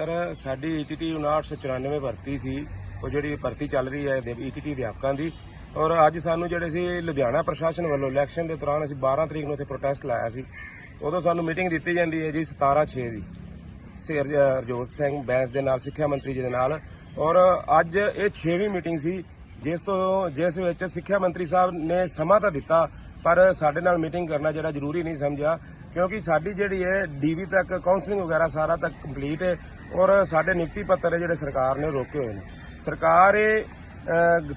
Sir, ਸਾਡੀ E ETT 5994 ਭਰਤੀ ਸੀ। ਉਹ ਜਿਹੜੀ ਭਰਤੀ ਚੱਲ ਰਹੀ ਹੈ ਈਟੀਟੀ ਅਧਿਆਪਕਾਂ ਦੀ। ਔਰ ਅੱਜ ਸਾਨੂੰ ਜਿਹੜੇ ਸੀ, ਲੁਧਿਆਣਾ ਪ੍ਰਸ਼ਾਸਨ ਵੱਲੋਂ ਇਲੈਕਸ਼ਨ ਦੇ ਦੌਰਾਨ ਅਸੀਂ 12 ਤਰੀਕ ਨੂੰ ਇੱਥੇ ਪ੍ਰੋਟੈਸਟ ਲਾਇਆ ਸੀ। ਉਦੋਂ ਸਾਨੂੰ ਮੀਟਿੰਗ ਦਿੱਤੀ ਜਾਂਦੀ ਹੈ ਜੀ 17 6 ਦੀ। ਸਿਰ ਹਰਜੋਤ ਸਿੰਘ ਬੈਂਸ ਦੇ ਨਾਲ, ਸਿੱਖਿਆ ਮੰਤਰੀ ਜੀ ਦੇ ਨਾਲ। ਔਰ ਅੱਜ ਇਹ 6ਵੀਂ ਮੀਟਿੰਗ ਸੀ, ਜਿਸ ਤੋਂ, ਜਿਸ ਵਿੱਚ ਸਿੱਖਿਆ ਮੰਤਰੀ ਸਾਹਿਬ ਨੇ ਸਮਾਂ ਤਾਂ ਦਿੱਤਾ ਪਰ ਸਾਡੇ ਨਾਲ ਮੀਟਿੰਗ ਕਰਨਾ ਜਿਹੜਾ ਜ਼ਰੂਰੀ ਨਹੀਂ ਸਮਝਿਆ, ਕਿਉਂਕਿ ਸਾਡੀ ਜਿਹੜੀ ਹੈ ਡੀਵੀ ਤੱਕ ਕਾਉਂਸਲਿੰਗ ਵਗੈਰਾ ਸਾਰਾ ਤੱਕ ਕੰਪਲੀਟ ਹੈ ਔਰ ਸਾਡੇ ਨਿਯੁਕਤੀ ਪੱਤਰ ਹੈ ਜਿਹੜੇ ਸਰਕਾਰ ਨੇ ਰੋਕੇ ਹੋਏ ਨੇ। ਸਰਕਾਰ ਇਹ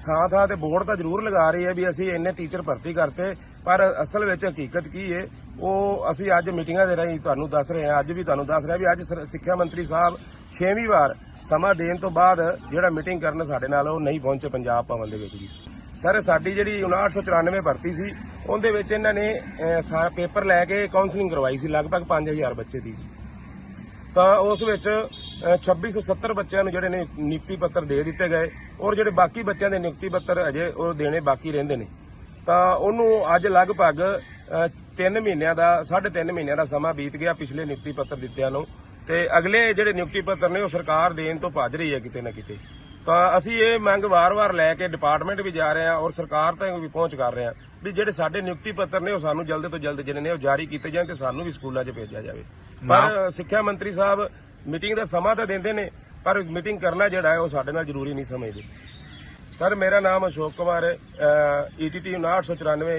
ਥਾਂ ਥਾਂ ਤੇ ਬੋਰਡ ਤਾਂ ਜ਼ਰੂਰ ਲਗਾ ਰਹੀ ਹੈ ਵੀ ਅਸੀਂ ਇੰਨੇ ਟੀਚਰ ਭਰਤੀ ਕਰਤੇ, ਪਰ ਅਸਲ ਵਿੱਚ ਹਕੀਕਤ ਕੀ ਹੈ, ਉਹ ਅਸੀਂ ਅੱਜ ਮੀਟਿੰਗਾਂ ਦੇ ਰਾਹੀਂ ਤੁਹਾਨੂੰ ਦੱਸ ਰਹੇ ਹਾਂ, ਅੱਜ ਵੀ ਤੁਹਾਨੂੰ ਦੱਸ ਰਿਹਾ ਵੀ ਅੱਜ ਸਰ- ਸਿੱਖਿਆ ਮੰਤਰੀ ਸਾਹਿਬ 6ਵੀਂ ਵਾਰ ਸਮਾਂ ਦੇਣ ਤੋਂ ਬਾਅਦ ਜਿਹੜਾ ਮੀਟਿੰਗ ਕਰਨ ਸਾਡੇ ਨਾਲ ਉਹ ਨਹੀਂ ਪਹੁੰਚੇ ਪੰਜਾਬ ਭਵਨ ਦੇ ਵਿੱਚ ਜੀ ਸਰ, ਸਾਡੀ ਜਿਹੜੀ 5994 ਭਰਤੀ ਸੀ ਉਹਦੇ ਵਿੱਚ ਇਹਨਾਂ ਨੇ ਅਹ, ਸਾਰਾ ਪੇਪਰ ਲੈ ਕੇ ਕਾਉਂਸਲਿੰਗ ਕਰਵਾਈ ਸੀ ਲਗਭਗ 5000 ਬੱਚੇ ਦੀ ਜੀ। ਤਾਂ ਉਸ ਵਿੱਚ ਅਹ, 2670 ਬੱਚਿਆਂ ਨੂੰ ਜਿਹੜੇ ਨੇ ਨਿਯੁਕਤੀ ਪੱਤਰ ਦੇ ਦਿੱਤੇ ਗਏ ਔਰ ਜਿਹੜੇ ਬਾਕੀ ਬੱਚਿਆਂ ਦੇ ਨਿਯੁਕਤੀ ਪੱਤਰ ਅਜੇ ਉਹ ਦੇਣੇ ਬਾਕੀ ਰਹਿੰਦੇ ਨੇ। ਤਾਂ ਉਹਨੂੰ ਅੱਜ ਲਗਭਗ 3 ਮਹੀਨਿਆਂ ਦਾ 3.5 ਮਹੀਨਿਆਂ ਦਾ ਸਮਾਂ ਬੀਤ ਗਿਆ ਪਿਛਲੇ ਨਿਯੁਕਤੀ ਪੱਤਰ ਦਿੱਤਿਆਂ ਨੂੰ। ਤੇ ਅਗਲੇ ਜਿਹੜੇ ਨਿਯੁਕਤੀ ਪੱਤਰ ਨੇ ਉਹ ਸਰਕਾਰ ਦੇਣ ਤੋਂ ਭੱਜ ਰਹੀ ਹੈ ਕਿਤੇ ਨਾ ਕਿਤੇ। ਤਾਂ ਅਸੀਂ ਇਹ ਮੰਗ ਵਾਰ-ਵਾਰ ਲੈ ਕੇ ਡਿਪਾਰਟਮੈਂਟ ਵੀ ਜਾ ਰਹੇ ਹਾਂ ਔਰ ਸਰਕਾਰ ਤੱਕ ਵੀ ਪਹੁੰਚ ਕਰ ਰਹੇ ਹਾਂ ਵੀ ਜਿਹੜੇ ਸਾਡੇ ਨਿਯੁਕਤੀ ਪੱਤਰ ਨੇ ਉਹ ਸਾਨੂੰ ਜਲਦ ਤੋਂ ਜਲਦ ਜਿਹੜੇ ਨੇ ਉਹ ਜਾਰੀ ਕੀਤੇ ਜਾਣ ਤੇ ਸਾਨੂੰ ਵੀ ਸਕੂਲਾਂ 'ਚ ਭੇਜਿਆ ਜਾਵੇ। ਪਰ ਸਿੱਖਿਆ ਮੰਤਰੀ ਸਾਹਿਬ ਮੀਟਿੰਗ ਦਾ ਸਮਾਂ ਤਾਂ ਦਿੰਦੇ ਨੇ ਪਰ ਮੀਟਿੰਗ ਕਰਨਾ ਜਿਹੜਾ ਹੈ ਉਹ ਸਾਡੇ ਨਾਲ ਜ਼ਰੂਰੀ ਨਹੀਂ ਸਮਝਦੇ। ਸਰ ਮੇਰਾ ਨਾਮ ਅਸ਼ੋਕ ਕੁਮਾਰ ਹੈ ਈਟੀਟੀ 994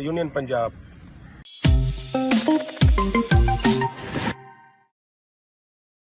ਯੂਨੀਅਨ ਪੰਜਾਬ।